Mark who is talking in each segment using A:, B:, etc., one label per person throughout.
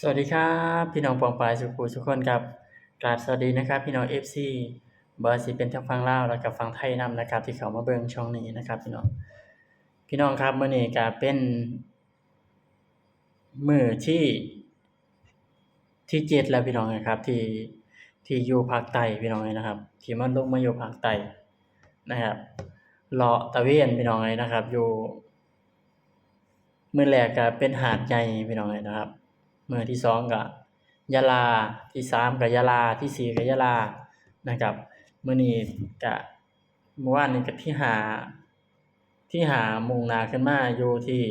A: สวัสดีครับ พี่น้องปองปายสุขุทุกคนครับกราบสวัสดีนะครับ พี่น้อง FC บ่ว่าสิเป็นทางฝั่งลาวแล้วก็ฝั่งไทยนํนะครับ ที่เข้ามาเบิ่งช่องนี้นะครับ พี่น้องพี่น้องครับมื้อนี้ก็เป็นมือที่ที่เจ็ดแล้วพี่น้องนะครับ ที่ที่อยู่ภาคใต้พี่น้องเอ้ยนะครับ ที่มันลงมาอยู่ภาคใต้นะครับเลาะตะเวนพี่น้องเอ้ยนะครับ อยู่มือแรกก็เป็นหาดใหญ่พี่น้องเอ้ยนะครับ มื้อที่สองก็ยะลาที่สามก็ยะลาที่สี่ก็ยะลานะครับมื้อนี้ก็เมื่อวานนี้ก็ที่หาที่หามุงนาขึ้นมาอยู่ที่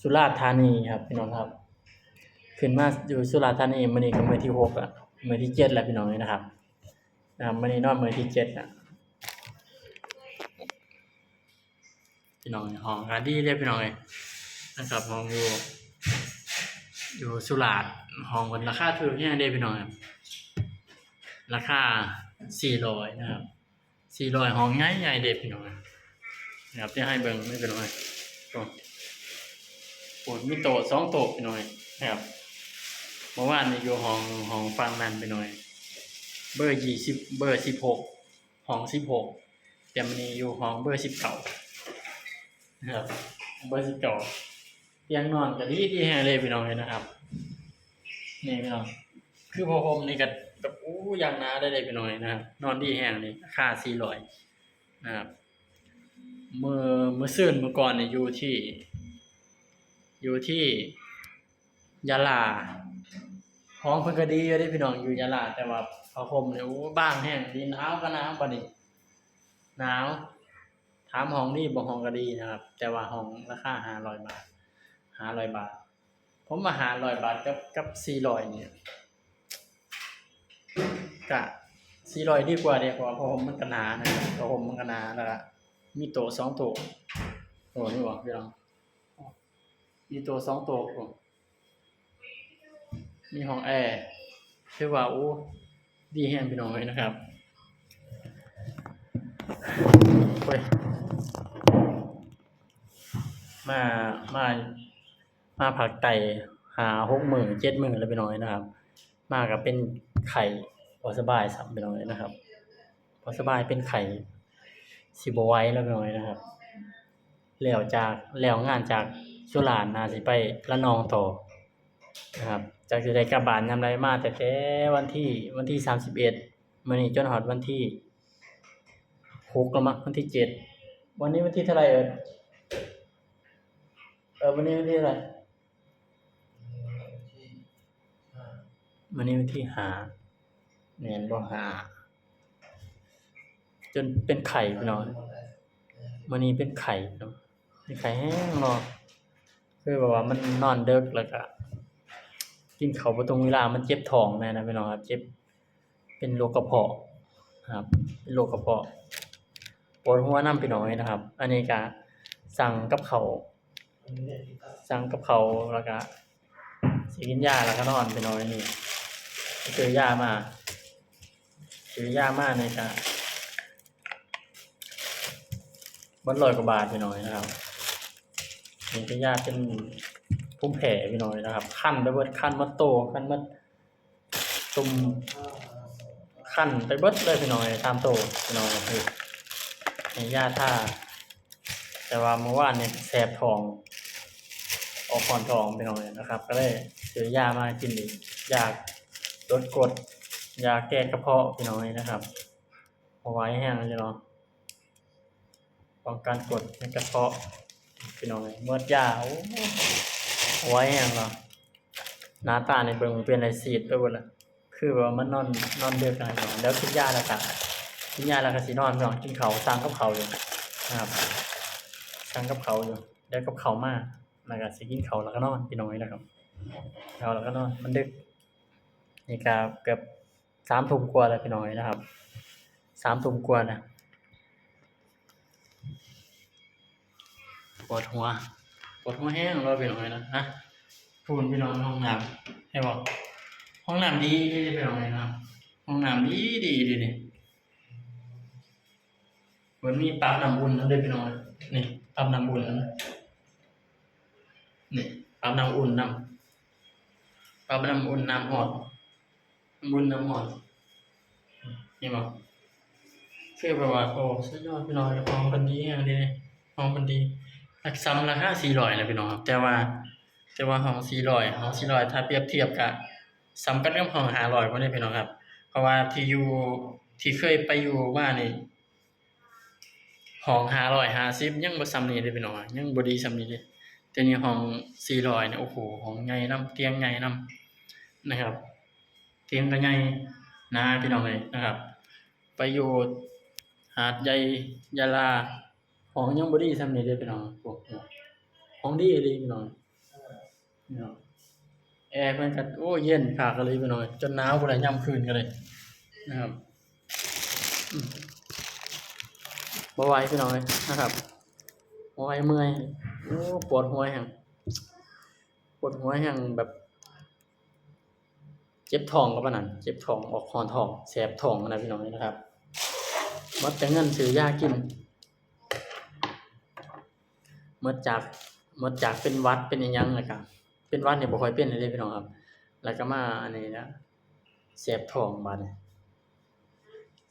A: สุราษฎร์ธานีครับพี่น้องครับขึ้นมาอยู่สุราษฎร์ธานีมื้อนี้ก็มื้อที่หกแล้วมื้อที่เจ็ดแล้วพี่น้องเอ้ยนะครับนะมื้อนี้นอนมื้อที่เจ็ดแล้วพี่น้องห้องก็ดีเด้อพี่น้องเอ้ย นะครับห้องอยู่อยู่สุราษฎร์ห้องมันราคาถูกแฮงเด้พี่น้องครับราคา400นะครับ400ห้องง่ายใหญ่เด้พี่น้องนะครับที่ให้เบิ่งไม่เป็นไรโอ้โหมีโต๊ะสองโต๊ะพี่น้อยนะครับเมื่อวามีอยู่ห้องห้องฟังนันไปหน่อย เบอร์20เบอร์16ห้อง16แต่มันมีอยู่ห้องเบอร์19นะครับเบอร์19เก้า ตียงนอนก็ดีดีแฮงเลยพี่น้องเลยนะครับ นี่พี่น้อง คือพอผมนี่ก็แบบอู้ย่างนาได้เลยพี่น้องเลยนะครับนอนดีแฮงเลยราคา400นะครับเมื่อเมื่อซื่นเมื่อก่อนเนี่ยอยู่ที่ อยู่ที่ยะลาห้องเพิ่นก็ดีอยู่เด้พี่น้องอยู่ยะลาแต่ว่าพอผมเนี่ยโอ้บ้างแห้งดีหนาวก็หนาวบัดนี้หนาวถามห้องดีบ่ห้องก็ดีนะครับ แต่ว่าห้องราคา500บาท หาร้อยบาท ผมมาหาร้อยบาทกับกับสี่ร้อยเนี่ยกะสี่ร้อยดีกว่าเดียวเพราะว่าเพราะผมมันก็หนานะครับเพราะผมมันก็หนาแล้วก็มีโต๊ะสองโต๊ะโอ้นี่บ่พี่น้องมีโต๊ะสองโต๊ะผมมีห้องแอร์คือว่าโอ้ดีแฮงพี่น้องเลยนะครับเฮ้ยมา มา มาผักไต่หาหกหมื่นเจ็ดหมื่นแล้วไปน่อยนะครับ มากับเป็นไข่พอสบายสับไปน่อยนะครับ พอสบายเป็นไข่สิบไว้แล้วไปน่อยนะครับแล้วจากแล้วงานจากสุรานนาสิไปละนองต่อนะครับจากสิได้กลับบ้านยามใดมาแต่แต่วันที่วันที่สามสิบเอ็ดมื้อนี้จนฮอดวันที่หกล้วมั้งวันที่เจ็ดวันนี้วันที่เท่าไหร่เอ่ยเออวันนี้วันที่อะไร วันนี้วันที่ห้าเนียนบ่ห้าจนเป็นไข่พี่น้องวันนี้เป็นไข่เนาะเป็นไข่แห้งเนาะคือแบบว่ามันนอนเดึกแล้วก็กินข้าวบ่ตรงเวลามันเจ็บท้องแน่นะพี่น้องครับ เจ็บ เป็นโรคกระเพาะครับ เป็นโรคกระเพาะปวดหัวนํพี่น้องเลยนะครับ อันนี้ก็สั่งกับข้าวสั่งกับเขาวแล้วก็สิกินยาแล้วก็นอนไปนอนนี่ไป ซื้อยามาซื้อยามาในกะบันร้อยกว่าบาทไปหน่อยนะครับนี่คือยาเป็นภูมิแพ้ไปหน่อยนะครับขั้นไปเบิดขั้นมัดโตขั้นมัดตุ่มขั้นไปเบิดเลยไปหน่อยตามโตไปหน่อยคือในยาท่าแต่ว่าเมื่อวานเนี่ยแสบทองออกก่อนทองไปหน่อยนะครับ ก็เลยซื้อยามากินอีกยาก ลดกรดยาแก้กระเพาะไปหน่อยนะครับเอาไว้แห้งเลยเนาะป้องกันกรดในกระเพาะไปหน่อยเมื่อยาโอ้เอาไว้แห้งเนาะหน้าตาในเบิ่งเป็นอะไรซีดไปหมดละคือแบบว่ามันนอนนอนเดือกอะไรเนาะแล้วกินยาแล้วก็กินยาแล้วก็สินอนพี่น้องกินเขาวสั่งกับเขาอยู่นะครับสั่งกับเขาอยู่ได้กับเขามาแล้วก็สิกินเขาแล้วก็นอนพี่น้อยนะครับเขาแล้วก็นอนมันดึก นี่ก็เกือบสามทุ่มกว่าแล้วพี่น้อยนะครับสามทุ่มกว่านะปวดหัวปวดหัวแห้งเราพี่น้อยนะฮะพูนพี่น้องห้องน้ำให้บอกห้องน้ำดีดีพี่น้อยนะครับห้องน้ำดีดีดีนี่มันมีปั๊มน้ำอุ่นนั่นด้วยพี่น้อยนี่ปั๊มน้ำอุ่นนั่นนี่ปรับน้ำอุ่นน้ำปรับน้ำอุ่นน้ำหอด น้ำอุ่นน้ำหอดนี่บ่คือแบบว่าโอ้สุดยอดพี่น้องห้องมันดีอย่างนี้ห้องมันดีราคาซ้ำราคา400นะพี่น้องครับ แต่ว่า แต่ว่าห้อง400ห้อง400ถ้าเปรียบเทียบกับซ้ำกันกับห้อง500บ่ได้พี่น้องครับ เพราะว่าที่อยู่ที่เคยไปอยู่มานี่ห้อง550ยังบ่ซ้ำนี้เลยพี่น้องยังบ่ดีซ้ำนี้เลยแต่นี่ห้อง400เนี่ยโอ้โหห้องใหญ่นำเตียงใหญ่นำนะครับ เตียงก็ใหญ่นะพี่น้องเอ้ยนะครับไปอยู่หาดใหญ่ยะลาห้องยังบ่ดีซ้ำนี้เลยพี่น้องโอ้โหห้องดีอีหลีพี่น้องพี่น้องแอร์มันก็โอ้เย็นคักเลยพี่น้องจนหนาวพุ่นน่ะยามคืนก็เลยนะครับบ่ไหวพี่น้องเอ้ยนะครับบ่ไหวเมื่อยโอ้ปวดหัวแฮงปวดหัวแฮงแบบ เจ็บทองก็ปานนั้นเจ็บทองออกคอนทองแสบทองนะพี่น้องนะครับหมดแต่เงินซื้อยากินหมดจากหมดจากเป็นวัดเป็นยังแล้วก็เป็นวัดนี่บ่ค่อยเป็นเลยพี่น้องครับ แล้วก็มาอันนี้นะแสบทองบาดนี้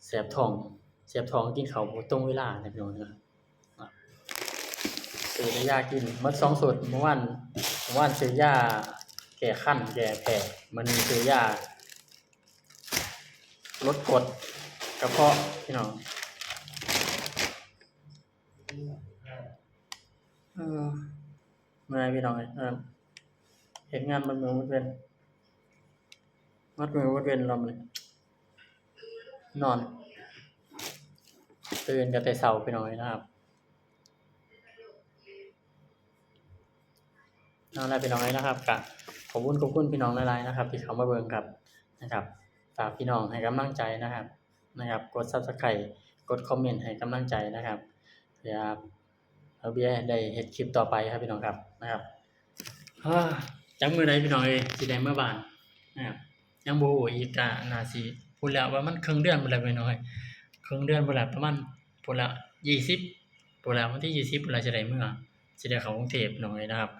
A: แสบทองแสบทองกินข้าวบ่ตรงเวลานะพี่น้องนะครับซื้อยากินหมดสองสูตรเมื่อวานเมื่อวานซื้อยา แก้คันแก้แพ้มันมีคือยาลดกดกระเพาะพี่น้องเออเมื่อยพี่น้องเอ้ยเห็นงานมันมือมันเป็นมัดมือมันเป็นลมเลยนอนตื่นกันแต่เช้าพี่น้อยนะครับนอนแล้วพี่น้อยนะครับกะข อบคุณขอบคุณพี่น้องหลายๆนะครับ ที่เขามาเบิ่งครับนะครับฝากพี่น้องให้กำลังใจนะครับนะครับ กด Subscribe กดคอมเมนต์ให้กำลังใจนะครับเพื่อเอาเบียได้เฮ็ดคลิปต่อไปครับพี่น้องครับนะครับจักมื้อใดพี่น้องเอ้ยสิได้เมื่อบานนะครับยังบูอีกก็น่าสิพูดแล้วว่ามันครึ่งเดือนพุ่นแล้วพี่น้องเอ้ยครึ่งเดือนพุ่นแล้วประมาณพุ่นละ20พุ่นแล้ววันที่20พุ่นแล้วสิได้เมื่อสิได้เข้ากรุงเทพน้อยนะครับ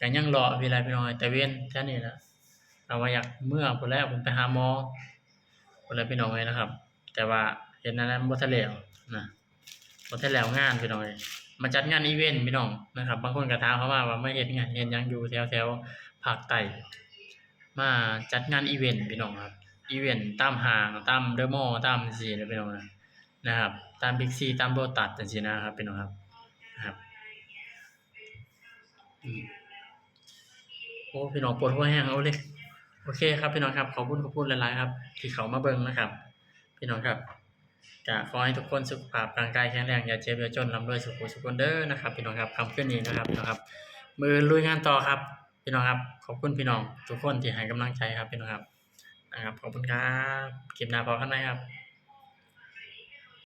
A: ก็ยังรอเวลาพี่น้อยแต่เว้นแค่นี้ละเอาว่าอยากเมื่อพุ่นแล้วผมไปหาหมอพุ่นแล้วพี่น้องเอ้ยนะครับ แต่ว่าเห็นนั้นบ่ทันแล้วนะบ่ทันแล้วงานพี่น้องเอ้ยมาจัดงานอีเวนต์พี่น้องนะครับ บางคนก็ถาเข้ามาว่าไมาเฮ็ดงานเฮ็ดหยังอยู่แถวๆภาคใต้มาจัดงานอีเวนต์พี่น้องครับอีเวนต์ตามห้างตามเดอะมอลล์ตามจังซี่นะพี่น้องนะนะครับ ตาม Big C ตามโ o ตัสจังซี่นะครับพี่น้องครับนะครับ โอ้พี่น้องปวดหัวแห้งเอาเลยโอเคครับพี่น้องครับขอบคุณขอบคุณหลายๆครับ ที่เขามาเบิ่งนะครับ พี่น้องครับจะขอให้ทุกคนสุขภาพร่างกายแข็งแรงอย่าเจ็บอย่าจนร่ำรวยสุขสุขคนเด้อนะครับ พี่น้องครับคำขึ้นนี้นะครับพี่น้องครับ มือลุยงานต่อครับ พี่น้องครับขอบคุณพี่น้อง ทุกคนที่ให้กำลังใจครับพี่น้องครับนะครับขอบคุณครับคลิปหน้าพอกันไหมครับ